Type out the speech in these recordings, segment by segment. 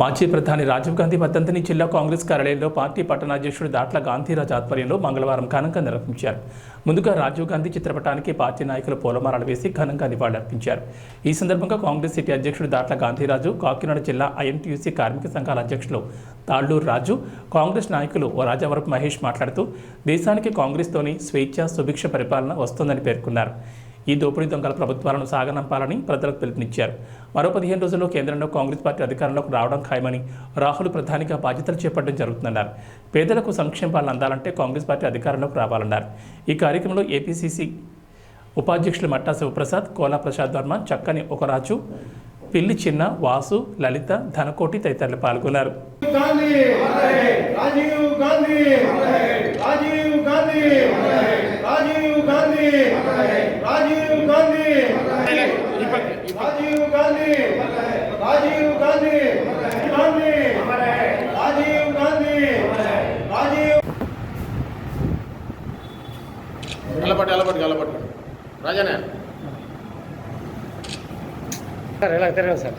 మాజీ ప్రధాని రాజీవ్ గాంధీ వర్ధంతిని జిల్లా కాంగ్రెస్ కార్యాలయంలో పార్టీ పట్టణాధ్యక్షుడు దాట్ల గాంధీరాజ్ ఆధ్వర్యంలో మంగళవారం ఘనంగా నిర్వహించారు. ముందుగా రాజీవ్ గాంధీ చిత్రపటానికి పార్టీ నాయకులు పూలమాలలు వేసి ఘనంగా నివాళులర్పించారు. ఈ సందర్భంగా కాంగ్రెస్ సిటీ అధ్యక్షుడు దాట్ల గాంధీరాజు కాకినాడ జిల్లా ఐఎన్టీయూసీ కార్మిక సంఘాల అధ్యక్షులు తాళ్ళూరు రాజు కాంగ్రెస్ నాయకులు ఓ మహేష్ మాట్లాడుతూ దేశానికి కాంగ్రెస్తోని స్వేచ్ఛ సుభిక్ష పరిపాలన వస్తుందని పేర్కొన్నారు. ఈ దోపిడీ దొంగల ప్రభుత్వాలను సాగనంపాలని ప్రజలకు పిలుపునిచ్చారు. మరో పదిహేను రోజుల్లో కేంద్రంలో కాంగ్రెస్ పార్టీ అధికారంలోకి రావడం ఖాయమని రాహుల్ ప్రధానిగా బాధ్యతలు చేపట్టడం జరుగుతుందన్నారు. పేదలకు సంక్షేమ పాలన అందాలంటే కాంగ్రెస్ పార్టీ అధికారంలోకి రావాలన్నారు. ఈ కార్యక్రమంలో ఏపీసీసీ ఉపాధ్యక్షులు మట్టా శివప్రసాద్ కోలా ప్రసాద్ వర్మ చక్కని ఒకరాజు పిల్లి చిన్న వాసు లలిత ధనకోటి తదితరులు పాల్గొన్నారు. గాంధీ రాజీవ్ గాంధీ రాజీవ్ గాంధీ రాజీవ్ గాంధీ రాజీవ్ గాంధీ రాజీవ్ గాంధీ రాజీవ్ గాంధీ గాంధీ రాజీవ్ గాంధీ రాజీవ్ ఎలపట్టు ఎలపట్టు ఎలపట్టు రాజానే సార్ ఇలా తిరగండి సార్?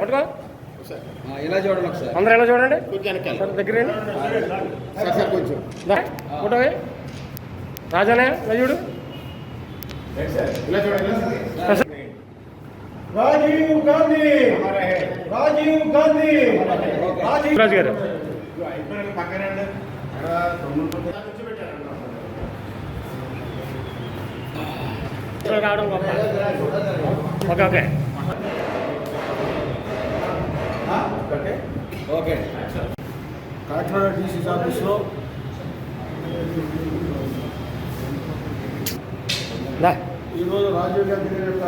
పట్టుకో. ఇలా చూడండి ఒకసారి అందరూ ఎలా చూడండి? సార్ దగ్గర రండి. సార్ సార్ కొంచెం. ఫోటో. రాజానే చూడు. ఇలా చూడండి? రాజీవ్ గాంధీ! రాజీవ్ గాంధీ! రాజీవ్ రాజు గారు. ఇక్కడ రావడం గొప్ప. Okay okay. Okay. Kakinada DCC ఆఫీస్లో. ఈరోజు రాజీవ్ గాంధీ గారి యొక్క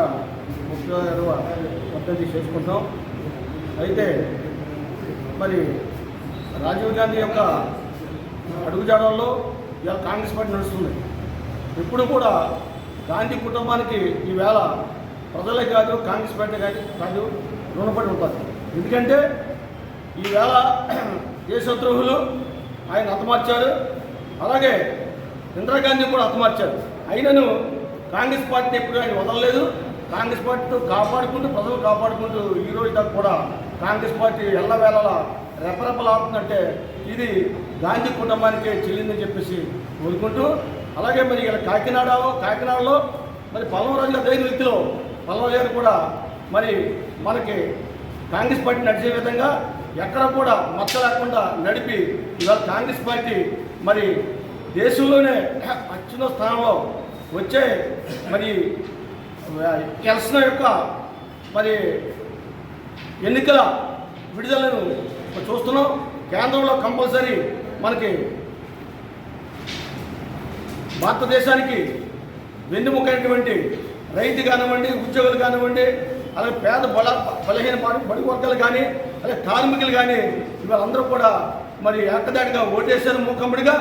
ముఖ్య ఇరవ వర్ధంతి చేసుకుంటాం. అయితే మరి రాజీవ్ గాంధీ యొక్క అడుగుజాడల్లో ఇవాళ కాంగ్రెస్ పార్టీ నడుస్తుంది. ఇప్పుడు కూడా గాంధీ కుటుంబానికి ఈవేళ ప్రజలే కాదు కాంగ్రెస్ పార్టీ కానీ కాదు రుణపడి ఉంటుంది ఎందుకంటే ఈవేళ దేశద్రోహులు ఆయన హతమార్చారు. అలాగే ఇందిరాగాంధీ కూడా హతమార్చారు. అయినను కాంగ్రెస్ పార్టీ ఎప్పుడు ఆయన వదలలేదు. కాంగ్రెస్ పార్టీతో కాపాడుకుంటూ ప్రజలు కాపాడుకుంటూ ఈ రోజు దాకా కూడా కాంగ్రెస్ పార్టీ ఎల్లవేళలా రెపరెపలాడుతుందంటే ఇది గాంధీ కుటుంబానికే చెల్లిందని చెప్పేసి కోరుకుంటూ అలాగే మరి ఇలా కాకినాడలో కాకినాడలో మరి పల్లవరాజు గారి దైన వ్యక్తిలో పల్లవ కూడా మరి మనకి కాంగ్రెస్ పార్టీ నడిచే విధంగా ఎక్కడ కూడా మచ్చ లేకుండా నడిపి ఇవాళ కాంగ్రెస్ పార్టీ మరి దేశంలోనే అత్యున్న స్థానంలో వచ్చే మరి ఎలక్షన్ యొక్క మరి ఎన్నికల విడుదలను చూస్తున్నాం. కేంద్రంలో కంపల్సరీ మనకి భారతదేశానికి వెన్నుముకైనటువంటి రైతు కానివ్వండి ఉద్యోగులు కానివ్వండి అలాగే పేద బల బలహీన బడి వర్గాలు కానీ అలాగే కార్మికులు కానీ వీళ్ళందరూ కూడా మరి ఏకదాటిగా ఓటేశారు మూకమ్మడిగా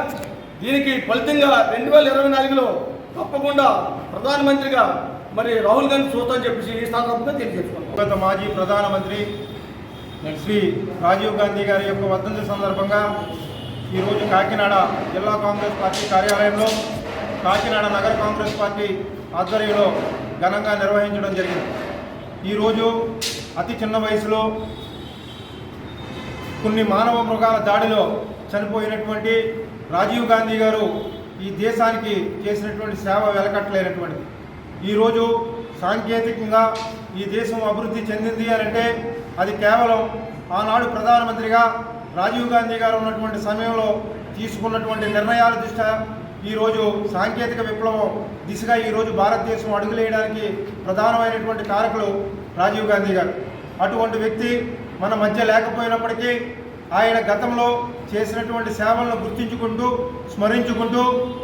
దీనికి ఫలితంగా రెండు వేల ఇరవై నాలుగులో తప్పకుండా ప్రధానమంత్రిగా మరి రాహుల్ గాంధీ చూస్తామని చెప్పేసి ఈ సందర్భంగా తెలియజేసుకున్నాం. గత మాజీ ప్రధానమంత్రి శ్రీ రాజీవ్ గాంధీ గారి యొక్క వర్ధంతి సందర్భంగా ఈరోజు కాకినాడ జిల్లా కాంగ్రెస్ పార్టీ కార్యాలయంలో కాకినాడ నగర కాంగ్రెస్ పార్టీ ఆధ్వర్యంలో ఘనంగా నిర్వహించడం జరిగింది. ఈరోజు అతి చిన్న వయసులో కొన్ని మానవ మృగాల దాడిలో చనిపోయినటువంటి రాజీవ్ గాంధీ గారు ఈ దేశానికి చేసినటువంటి సేవ వెలకట్టలేనటువంటిది. ఈరోజు సాంకేతికంగా ఈ దేశం అభివృద్ధి చెందింది అని అంటే అది కేవలం ఆనాడు ప్రధానమంత్రిగా రాజీవ్ గాంధీ గారు ఉన్నటువంటి సమయంలో తీసుకున్నటువంటి నిర్ణయాల దృష్ట్యా ఈరోజు సాంకేతిక విప్లవం దిశగా ఈరోజు భారతదేశం అడుగులేయడానికి ప్రధానమైనటువంటి కారకులు రాజీవ్ గాంధీ గారు. అటువంటి వ్యక్తి మన మధ్య లేకపోయినప్పటికీ ఆయన గతంలో చేసినటువంటి సేవలను గుర్తించుకుంటూ స్మరించుకుంటూ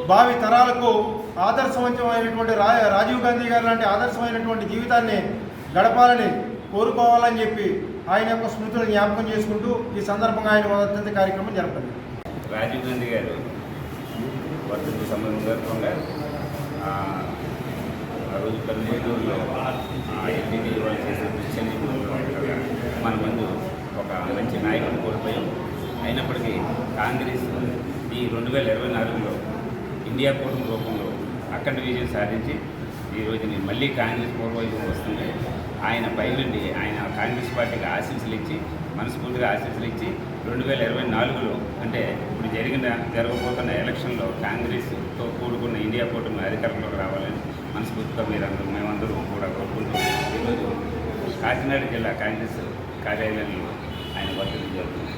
భావి తరాలకు ఆదర్శవంతమైనటువంటి రా రాజీవ్ గాంధీ గారు లాంటి ఆదర్శమైనటువంటి జీవితాన్ని గడపాలని కోరుకోవాలని చెప్పి ఆయన యొక్క స్మృతులను జ్ఞాపకం చేసుకుంటూ ఈ సందర్భంగా ఆయన వర్ధంతి కార్యక్రమం జరపండి రాజీవ్ గాంధీ గారు వర్ధంతి సందర్భంగా ఆ, ఆ రోజు పల్లెటూరులో ఆ ఎన్టీవీ వాళ్ళు చేసే దృశ్యాన్ని మన ముందు ఒక మంచి నాయకుడు కోల్పోయాం. అయినప్పటికీ కాంగ్రెస్ ఈ రెండు వేల ఇరవై నాలుగులో ఇండియా కూటమి రూపంలో అఖండ విజయం సాధించి ఈ రోజుని మళ్ళీ కాంగ్రెస్ పూర్వవైపు వస్తుంది. ఆయన పైనుండి ఆయన కాంగ్రెస్ పార్టీకి ఆశీస్సులు ఇచ్చి మనస్ఫూర్తిగా ఆశీస్సులు ఇచ్చి రెండు వేల ఇరవై నాలుగులో అంటే ఇప్పుడు జరిగిన జరగబోతున్న ఎలక్షన్లో కాంగ్రెస్తో కూడుకున్న ఇండియా కూటమి అధికారంలోకి రావాలని మనస్ఫూర్తిగా మీరందరూ మేమందరూ కూడా కోరుకుంటూ ఈరోజు కాకినాడ జిల్లా కాంగ్రెస్ కార్యాలయంలో ఆయన వర్గం జరుగుతుంది.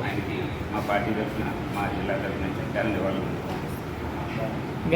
ఆయనకి మా పార్టీ తరఫున మా జిల్లా తరఫున చాలా వాళ్ళు